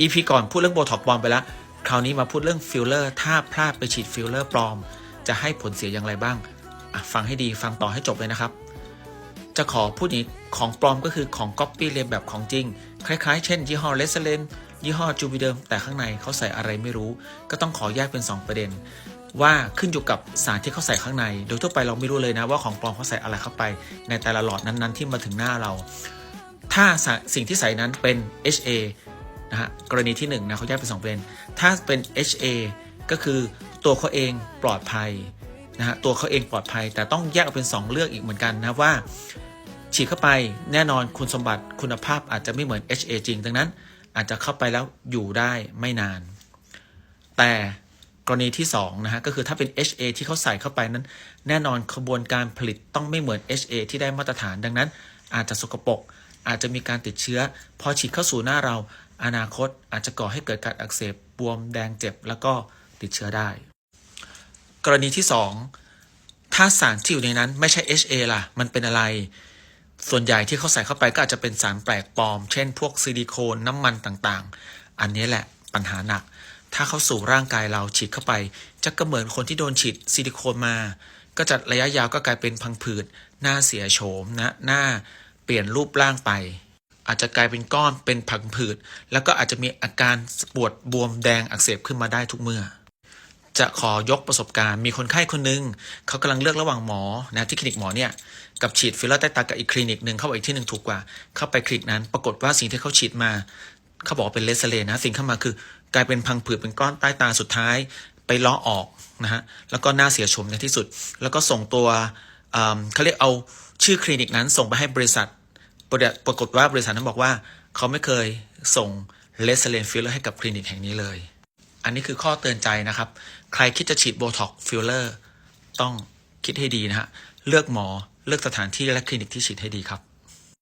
EP ก่อนพูดเรื่องโบท็อกปลอมไปแล้ว คราวนี้มาพูดเรื่องฟิลเลอร์ ถ้าพลาดไปฉีดฟิลเลอร์ปลอม จะให้ผลเสียอย่างไรบ้าง ฟังให้ดีฟังต่อให้จบเลยนะครับ จะขอพูดอีกของปลอมก็คือของก๊อปปี้เลียนแบบของจริง คล้ายๆ เช่น ยี่ห้อเลสเลนยี่ห้อจูบิเดิม แต่ข้างในเขาใส่อะไรไม่รู้ ก็ต้องขอแยกเป็น 2 ประเด็น ว่าขึ้นอยู่กับสารที่เขาใส่ข้างใน โดยทั่วไปเราไม่รู้เลยนะว่าของปลอมเขาใส่อะไรเข้าไป ในแต่ละหลอดนั้นๆ ที่มาถึงหน้าเรา ถ้าสะสิ่งที่ใส่นั้นเป็น HA นะฮะกรณีที่1นะเขาแยกเป็น 2 ประเด็น ถ้าเป็น HA ก็คือตัวเขาเองปลอดภัยนะฮะตัวเขาเองปลอดภัย แต่ต้องแยกออกเป็น 2 เลือกอีกเหมือนกันนะว่าฉีดเข้าไปแน่นอนคุณสมบัติคุณภาพอาจจะไม่เหมือน HA จริง ดังนั้น อาจจะเข้าไปแล้วอยู่ได้ไม่นาน แต่กรณีที่2นะฮะก็คือถ้าเป็น HA ที่เขาใส่เข้าไปนั้น แน่นอนขบวนการผลิตต้องไม่เหมือน HA ที่ได้มาตรฐานดังนั้น อาจจะสกปรก อาจจะมีการติดเชื้อ พอฉีดเข้าสู่หน้าเรา อนาคตอาจจะก่อให้เกิดการอักเสบบวมแดงเจ็บ แล้วก็ติดเชื้อได้ กรณีที่ 2 ถ้าสารที่อยู่ในนั้นไม่ใช่ HA ล่ะ มันเป็นอะไร ส่วนใหญ่ที่เขาใส่เข้าไปก็อาจจะเป็นสารแปลกปลอม เช่น พวกซิลิโคนน้ำมันต่างๆ อันนี้แหละปัญหาหนัก ถ้าเขาสู่ร่างกายเราฉีดเข้าไป จะก็เหมือนคนที่โดนฉีดซิลิโคนมา ก็จะระยะยาวก็กลายเป็นพังผืดหน้าเสียโฉมนะหน้า เปลี่ยนรูปร่างไป อาจจะกลายเป็นก้อนเป็นผังผืด แล้วก็อาจจะมีอาการปวดบวมแดงอักเสบขึ้นมาได้ทุกเมื่อ จะขอยกประสบการณ์ มีคนไข้คนหนึงเขากำลังเลือกระหว่างหมอนะที่คลินิกหมอเนี่ยกับฉีดฟิลเลอร์ใต้ตากับอีกคลินิกหนึ่งเข้าไปอีกที่หนึ่งถูกกว่า เข้าไปคลินิกนั้น ปรากฏว่าสิ่งที่เขาฉีดมาเขาบอกเป็นเลสเลนนะสิ่งเข้ามาคือกลายเป็นพังผืดเป็นก้อนใต้ตาสุดท้าย ไปล้อออกนะฮะแล้วก็หน้าเสียโฉมในที่สุด แล้วก็ส่งตัวเเขาเรียกเอา ชื่อคลินิกนั้นส่งไปให้บริษัท ปรากฏว่าบริษัทนั้นบอกว่า เขาไม่เคยส่งเลสเลนฟิลเลอร์ให้กับคลินิกแห่งนี้เลย อันนี้คือข้อเตือนใจนะครับ ใครคิดจะฉีดโบท็อกฟิลเลอร์ต้องคิดให้ดีนะฮะ เลือกหมอ เลือกสถานที่และคลินิกที่ฉีดให้ดีครับ